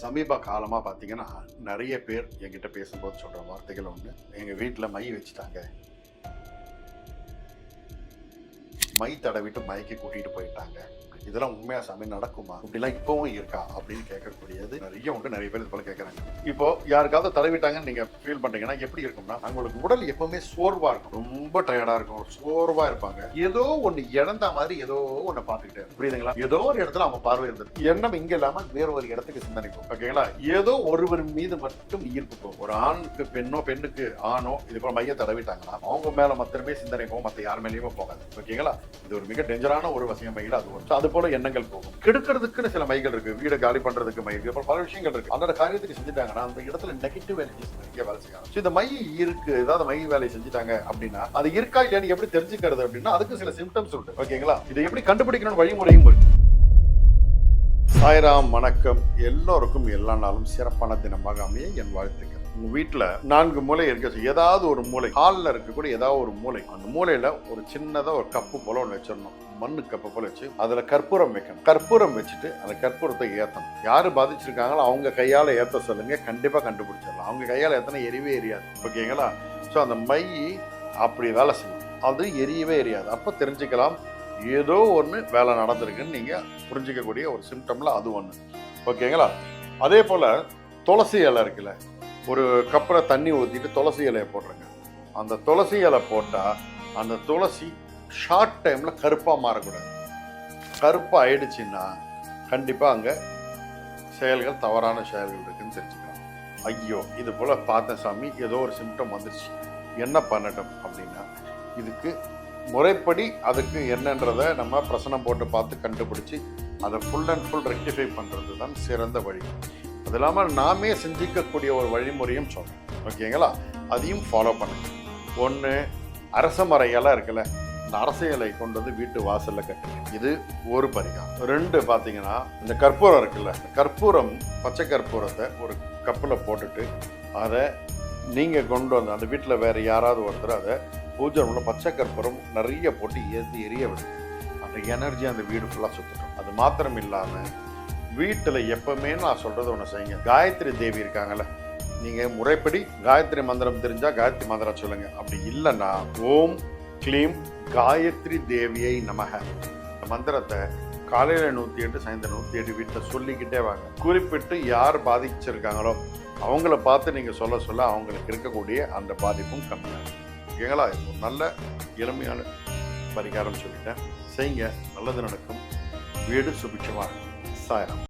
சமீப காலமாக பார்த்தீங்கன்னா நிறைய பேர் என்கிட்ட பேசும்போது சொல்கிற வார்த்தைகள் ஒன்று எங்கள் வீட்டில் மை வச்சுட்டாங்க. மை தடவிட்டு மைக்கு கூட்டிகிட்டு போயிட்டாங்க. இதெல்லாம் உண்மையா சாமி நடக்குமா? இப்படிலாம் இப்பவும் இருக்கா? அப்படின்னு கேட்கக்கூடியது நிறைய உண்டு நிறைய பேர் இது போல கேட்கறாங்க. இப்போ யாருக்காவது தடவிட்டாங்கன்னு நீங்க ஃபீல் பண்றீங்கன்னா எப்படி இருக்கும்னா அவங்களுக்கு உடல் எப்பவுமே சோர்வா இருக்கும். ரொம்ப டயர்டா இருக்கும் சோர்வா இருப்பாங்க. ஏதோ ஒண்ணு இழந்த மாதிரி ஏதோ ஒண்ணு பார்த்துக்கிட்டே புரியுதுங்களா? ஏதோ ஒரு இடத்துல அவங்க பார்வை இருந்தது எண்ணம் இங்க இல்லாம வேற ஒரு இடத்துக்கு சிந்தனைக்கும் ஓகேங்களா? ஏதோ ஒருவர் மீது மட்டும் ஈர்ப்பு ஒரு ஆணுக்கு பெண்ணோ பெண்ணுக்கு ஆணோ இது போல மைய தடவிட்டாங்கன்னா அவங்க மேல மாத்திரமே சிந்தனை போகும் மத்த யார் மேலேயுமே போகாது. ஓகேங்களா? இது ஒரு மிக டேஞ்சரான ஒரு வசிய மையில அது ஒன்று. அது போல எண்ணங்கள் போகும் கெடுக்கிறதுக்குன்னு சில மைகள் இருக்கு. வீடை காலி பண்றதுக்கு மை இருக்கு. பல விஷயங்கள் இருக்கு. அந்த காரியத்துக்கு செஞ்சுட்டாங்கன்னா அந்த இடத்துல நெகட்டிவ் எனர்ஜிஸ் நிறைய வேலை செய்யணும் இந்த மை இருக்கு. ஏதாவது மை வேலையை செஞ்சுட்டாங்க அப்படின்னா அது இருக்கா இல்லையான்னு எப்படி தெரிஞ்சுக்கிறது அப்படின்னா அதுக்கு சில சிம்டம்ஸ் உண்டு. ஓகேங்களா? இதை எப்படி கண்டுபிடிக்கணும்னு வழிமுறையும் இருக்கு. சாய்ராம் வணக்கம். எல்லோருக்கும் எல்லா நாளும் சிறப்பான தினமாக அமைய என் வாழ்த்துக்கள். உங்க வீட்டுல நான்கு மூலை இருக்க ஏதாவது ஒரு மூலை ஹாலில் இருக்கக்கூடிய ஏதாவது ஒரு மூலை அந்த மூலையில ஒரு சின்னதா ஒரு கப்பு போல ஒன்று வச்சிடணும். மண்ணு கப்பு போல வச்சு அதுல கற்பூரம் வைக்கணும். கற்பூரம் வச்சுட்டு அந்த கற்பூரத்தை ஏத்தணும். யாரு பாதிச்சிருக்காங்களோ அவங்க கையால ஏத்த சொல்லுங்க. கண்டிப்பா கண்டுபிடிச்சிடலாம். அவங்க கையால ஏத்தனா எரியவே எரியாது. ஓகேங்களா? ஸோ அந்த மை அப்படி வேலை செய்யும். அது எரியவே எரியாது. அப்போ தெரிஞ்சுக்கலாம். ஏதோ ஒன்று வேலை நடந்திருக்குன்னு நீங்கள் புரிஞ்சிக்கக்கூடிய ஒரு சிம்டமில் அது ஒன்று ஓகேங்களா? அதே போல் துளசி இலை இருக்குல்ல. ஒரு கப்பில் தண்ணி ஊற்றிட்டு துளசி இலையை போடுறேங்க அந்த துளசி இலை போட்டால் அந்த துளசி ஷார்ட் டைமில் கருப்பாக மாறக்கூடாது. கருப்பாக ஆயிடுச்சுன்னா கண்டிப்பாக அங்கே செயல்கள் தவறான செயல்கள் இருக்குதுன்னு தெரிஞ்சுக்கலாம். ஐயோ இது போல் பார்த்தேன் சாமி ஏதோ ஒரு சிம்டம் வந்துருச்சு. என்ன பண்ணட்டும் அப்படின்னா இதுக்கு முறைப்படி அதுக்கு என்னன்றதை நம்ம பிரசனம் போட்டு பார்த்து கண்டுபிடிச்சி அதை ஃபுல் அண்ட் ஃபுல் ரெக்டிஃபை பண்ணுறது தான் சிறந்த வழி. அது இல்லாமல் நாமே செஞ்சிக்கக்கூடிய ஒரு வழிமுறையும் சொல்கிறேன் ஓகேங்களா? அதையும் ஃபாலோ பண்ணுங்க. ஒன்று அரச மர இருக்குல்ல இந்த அரசியலை கொண்டு வந்து வீட்டு வாசலில் கட்டுங்க இது ஒரு பரிகாரம். ரெண்டு பார்த்தீங்கன்னா இந்த கற்பூரம் இருக்குல்ல இந்த கற்பூரம் பச்சை கற்பூரத்தை ஒரு கப்பில் போட்டுட்டு அதை நீங்கள் கொண்டு வந்து அந்த வீட்டில் வேறு யாராவது ஒருத்தர் அதை பூஜை உள்ள பச்சை கற்பூரம் நிறைய போட்டு ஏற்றி எரிய விடுங்க. அந்த எனர்ஜி அந்த வீடு ஃபுல்லாக சுற்றட்டும் அது மாத்திரம் இல்லாமல் வீட்டில் எப்பவுமே நான் சொல்கிறது ஒன்று செய்யுங்க. காயத்ரி தேவி இருக்காங்கல்ல நீங்கள் முறைப்படி காயத்ரி மந்திரம் தெரிஞ்சால் காயத்ரி மந்திரம் சொல்லுங்கள் அப்படி இல்லைன்னா ஓம் க்ளீம் காயத்ரி தேவியை நமக. இந்த மந்திரத்தை காலையில் நூற்றி எட்டு சாயந்தரம் நூற்றி எட்டு வீட்டில் சொல்லிக்கிட்டே வாங்க. குறிப்பிட்டு யார் பாதிச்சிருக்காங்களோ அவங்கள பார்த்து நீங்கள் சொல்ல சொல்ல அவங்களுக்கு இருக்கக்கூடிய அந்த பாதிப்பும் கம்மியாகும் ஓகேங்களா? நல்ல எளிமையான பரிகாரம் சொல்லிட்டேன். செய்யுங்க. நல்லது நடக்கும். வீடு சுபிட்சமாக இருக்கும். சாயரம்